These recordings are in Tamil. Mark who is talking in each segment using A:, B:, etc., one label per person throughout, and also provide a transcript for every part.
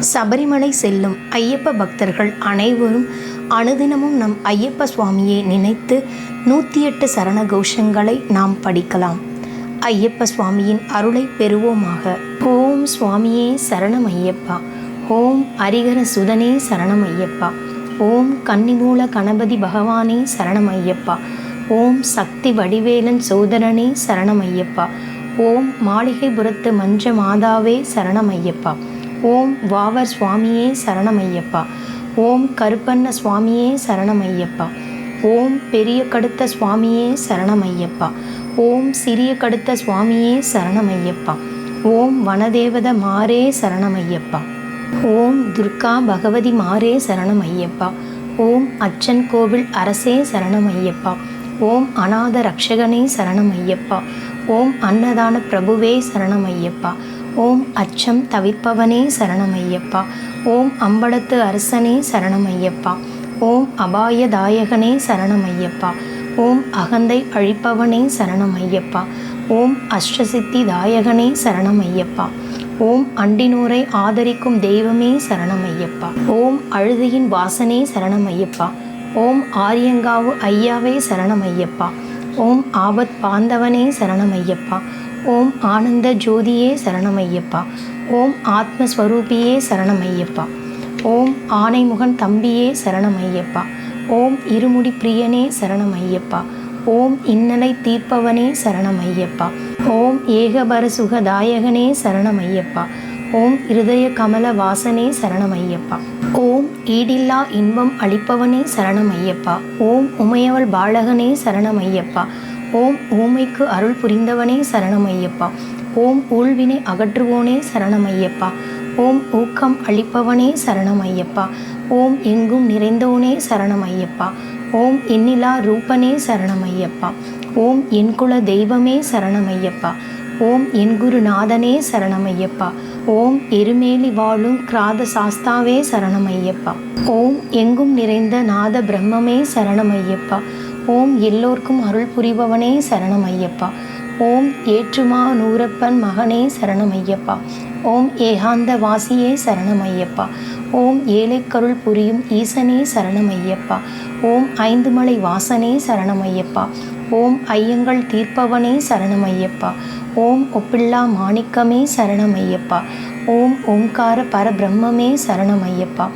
A: சபரிமலை செல்லும் ஐயப்ப பக்தர்கள் அனைவரும் அனுதினமும் நம் ஐயப்ப சுவாமியை நினைத்து நூற்றி எட்டு சரண கோஷங்களை நாம் படிக்கலாம். ஐயப்ப சுவாமியின் அருளை பெறுவோமாக. ஓம் சுவாமியே சரணம் ஐயப்பா. ஓம் அரிகர சுதனே சரணம் ஐயப்பா. ஓம் கன்னிமூல கணபதி பகவானே சரணம் ஐயப்பா. ஓம் சக்தி வடிவேலன் சோதரனே சரணம் ஐயப்பா. ஓம் மாளிகைபுரத்து மஞ்ச மாதாவே சரணம் ஐயப்பா. ஓம் வாவர் சுவாமியே சரணமையப்பா. ஓம் கருப்பண்ண சுவாமியே சரணமையப்பா. ஓம் பெரிய கடுத்த சுவாமியே சரணமையப்பா. ஓம் சிறிய கடுத்த சுவாமியே சரணமையப்பா. ஓம் வனதேவத மாரே சரணமையப்பா. ஓம் துர்கா பகவதி மாரே சரணமையப்பா. ஓம் அச்சன் கோவில் அரசே சரணமையப்பா. ஓம் அநாத ரக்ஷகனே சரணமையப்பா. ஓம் அன்னதான பிரபுவே சரணமையப்பா. ஓம் அச்சம் தவிப்பவனே சரணமையப்பா. ஓம் அம்பலத்து அரசனே சரணமையப்பா. ஓம் அபாயதாயகனே சரணமையப்பா. ஓம் அகந்தை அழிப்பவனே சரணமையப்பா. ஓம் அஷ்டசித்தி தாயகனே சரணமையப்பா. ஓம் அண்டினூரை ஆதரிக்கும் தெய்வமே சரணமையப்பா. ஓம் அழுதியின் வாசனே சரணமையப்பா. ஓம் ஆரியங்காவு ஐயாவே சரணமையப்பா. ஓம் ஆபத் பாந்தவனே சரணமையப்பா. ஓம் ஆனந்த ஜோதியே சரணமையப்பா. ஓம் ஆத்மஸ்வரூபியே சரணமையப்பா. ஓம் ஆனைமுகன் தம்பியே சரணமையப்பா. ஓம் இருமுடி பிரியனே சரணமையப்பா. ஓம் இன்னலை தீர்ப்பவனே சரணமையப்பா. ஓம் ஏகபர சுகதாயகனே சரணமையப்பா. ஓம் இருதய கமல வாசனே சரணமையப்பா. ஓம் ஈடில்லா இன்பம் அளிப்பவனே சரணமையப்பா. ஓம் உமையவள் பாலகனே சரணமையப்பா. ஓம் ஓமைக்கு அருள் புரிந்தவனே சரணமையப்பா. ஓம் ஊழ்வினை அகற்றுவோனே சரணமையப்பா. ஓம் ஊக்கம் அளிப்பவனே சரணமையப்பா. ஓம் எங்கும் நிறைந்தோனே சரணமையப்பா. ஓம் எண்ணிலா ரூபனே சரணமையப்பா. ஓம் என் குல தெய்வமே சரணமையப்பா. ஓம் என் குருநாதனே சரணமையப்பா. ஓம் எருமேலி வாழும் கிராத சாஸ்தாவே சரணமையப்பா. ஓம் எங்கும் நிறைந்த நாத பிரம்மமே சரணமையப்பா. ஓம் எல்லோர்க்கும் அருள் புரிபவனே சரணமையப்பா. ஓம் ஏற்றுமா நூரப்பன் மகனே சரணம் ஐயப்பா ஓம் ஏகாந்த வாசியே சரணம் ஐயப்பா ஓம் ஏழைக்கருள் புரியும் ஈசனே சரணம் ஐயப்பா ஓம் ஐந்து மலை வாசனே சரணமையப்பா. ஓம் ஐயங்கள் தீர்ப்பவனே சரணம் ஐயப்பா ஓம் ஒப்பில்லா மாணிக்கமே சரணம் ஐயப்பா ஓம் ஓம்கார பரபிரம்மமே சரணமையப்பா.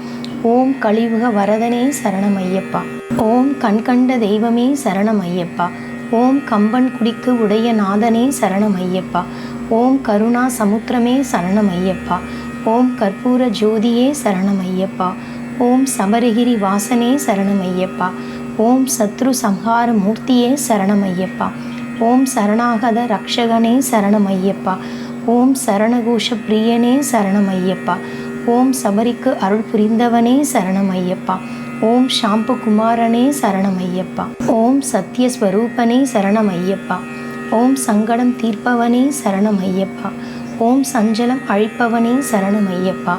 A: ஓம் கலியுக வரதனே சரணம் ஐயப்பா ஓம் கண்கண்ட தெய்வமே சரணம் ஐயப்பா ஓம் கம்பன் குடிக்கு உடைய நாதனே சரணம் ஐயப்பா ஓம் கருணா சமுத்திரமே சரணம் ஐயப்பா ஓம் கற்பூர ஜோதியே சரணம் ஐயப்பா ஓம் சபரகிரி வாசனே சரணம் ஐயப்பா ஓம் சத்ரு சம்ஹார மூர்த்தியே சரணம் ஐயப்பா ஓம் சரணாகத ரக்ஷகனே சரணம் ஐயப்பா ஓம் சரணகோஷ பிரியனே சரணம் ஐயப்பா ஓம் சபரிக்கு அருள் புரிந்தவனே சரணம் ஐயப்பா ஓம் ஷாம்பு குமாரனே சரணமையப்பா. ஓம் சத்யஸ்வரூபனே சரணம் ஐயப்பா ஓம் சங்கடம் தீர்ப்பவனே சரணம் ஐயப்பா ஓம் சஞ்சலம் அழிப்பவனே சரணம் ஐயப்பா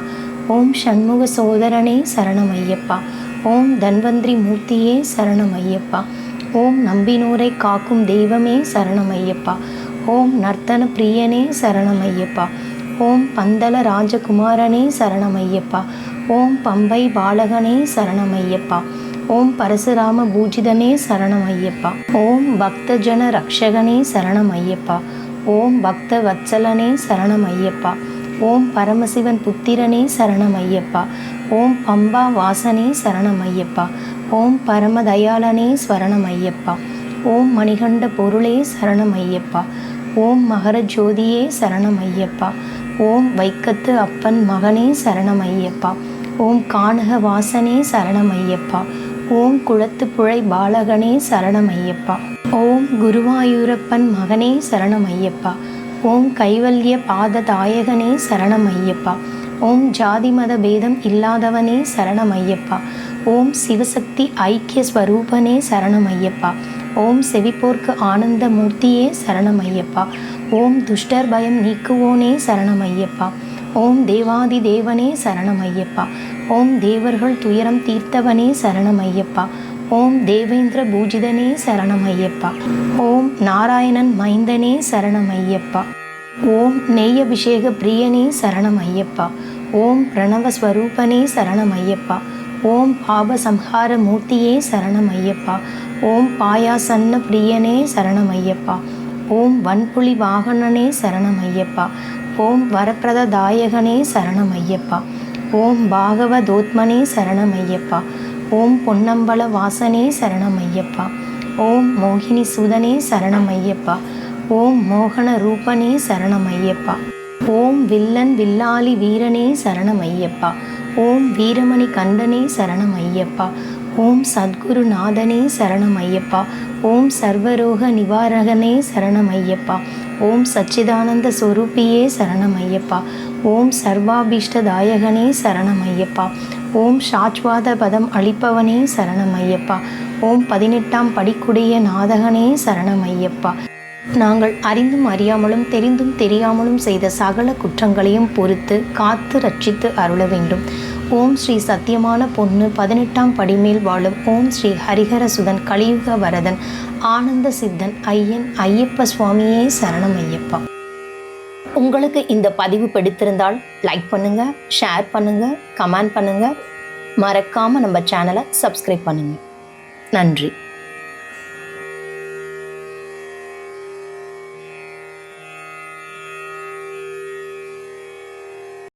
A: ஓம் சண்முக சோதரனே சரணம் ஐயப்பா ஓம் தன்வந்திரி மூர்த்தியே சரணம் ஐயப்பா ஓம் நம்பினோரை காக்கும் தெய்வமே சரணம் ஐயப்பா ஓம் நர்த்தன பிரியனே சரணம் ஐயப்பா ஓம் பந்தல ராஜகுமாரனே சரணமையப்பா. ஓம் பம்பை பாலகனே சரணமையப்பா. ஓம் பரசுராம பூஜிதனே சரணமையப்பா. ஓம் பக்தஜன ரக்ஷகனே சரணமையப்பா. ஓம் பக்த வத்சலனே சரணமையப்பா. ஓம் பரமசிவன் புத்திரனே சரணமையப்பா. ஓம் பம்பா வாசனே சரணமையப்பா. ஓம் பரமதயாளனே ஸ்வரணமையப்பா. ஓம் மணிகண்ட பொருளே சரணமையப்பா. ஓம் மகர ஜோதியே சரணமையப்பா. ஓம் வைக்கத்து அப்பன் மகனே சரணம் ஐயப்பா ஓம் கானக வாசனே சரணமையப்பா. ஓம் குளத்துப்புழை பாலகனே சரணம் ஐயப்பா ஓம் குருவாயூரப்பன் மகனே சரணம் ஐயப்பா ஓம் கைவல்ய பாததாயகனே சரணமையப்பா. ஓம் ஜாதி மத பேதம் இல்லாதவனே சரணம் ஐயப்பா ஓம் சிவசக்தி ஐக்கிய ஸ்வரூபனே சரணம் ஐயப்பா ஓம் செவிப்போர்க்கு ஆனந்த மூர்த்தியே சரணமையப்பா. ஓம் துஷ்டர் பயம் நீக்குவோனே சரணமையப்பா. ஓம் தேவாதி தேவனே சரணமையப்பா. ஓம் தேவர்கள் துயரம் தீர்த்தவனே சரணமையப்பா. ஓம் தேவேந்திர பூஜிதனே சரணமையப்பா. ஓம் நாராயணன் மைந்தனே சரணமையப்பா. ஓம் நெய்யபிஷேக பிரியனே சரணமையப்பா. ஓம் பிரணவஸ்வரூபனே சரணம் ஐயப்பா ஓம் பாபசம்ஹார மூர்த்தியே சரணம் ஐயப்பா ஓம் பாயாசன்ன பிரியனே சரணம் ஐயப்பா ஓம் வன்புலி வாகனனே சரணம் ஐயப்பா ஓம் வரப்பிரததாயகனே சரணம் ஐயப்பா ஓம் பாகவதோத்மனே சரணம் ஐயப்பா ஓம் பொன்னம்பல வாசனே சரணம் ஐயப்பா ஓம் மோகினி சுதனே சரணம் ஐயப்பா ஓம் மோகன ரூபனே சரணம் ஐயப்பா ஓம் வில்லன் வில்லாலி வீரனே சரணம் ஐயப்பா ஓம் வீரமணி கண்டனே சரணம் ஐயப்பா ஓம் சத்குருநாதனே சரணம் ஐயப்பா ஓம் சர்வரோக நிவாரகனே சரணம் ஐயப்பா ஓம் சச்சிதானந்த சொரூபியே சரணம் ஐயப்பா ஓம் சர்வாபீஷ்டதாயகனே சரணம் ஐயப்பா ஓம் சாச்வாத பதம் அளிப்பவனே சரணம் ஐயப்பா ஓம் பதினெட்டாம் படிக்குடைய நாதகனே சரணம் ஐயப்பா நாங்கள் அறிந்தும் அறியாமலும் தெரிந்தும் தெரியாமலும் செய்த சகல குற்றங்களையும் பொறுத்து காத்து ரட்சித்து அருள வேண்டும். ஓம் ஸ்ரீ சத்தியமான பொண்ணு பதினெட்டாம் படிமேல் வாழும் ஓம் ஸ்ரீ ஹரிஹரசுதன் கலியுக வரதன் ஆனந்த சித்தன் ஐயன் ஐயப்ப சுவாமியே சரணம் ஐயப்பா. உங்களுக்கு இந்த பதிவு பிடித்திருந்தால் லைக் பண்ணுங்கள் ஷேர் பண்ணுங்கள் கமெண்ட் பண்ணுங்கள் மறக்காமல் நம்ம சேனலை சப்ஸ்கிரைப் பண்ணுங்கள் நன்றி.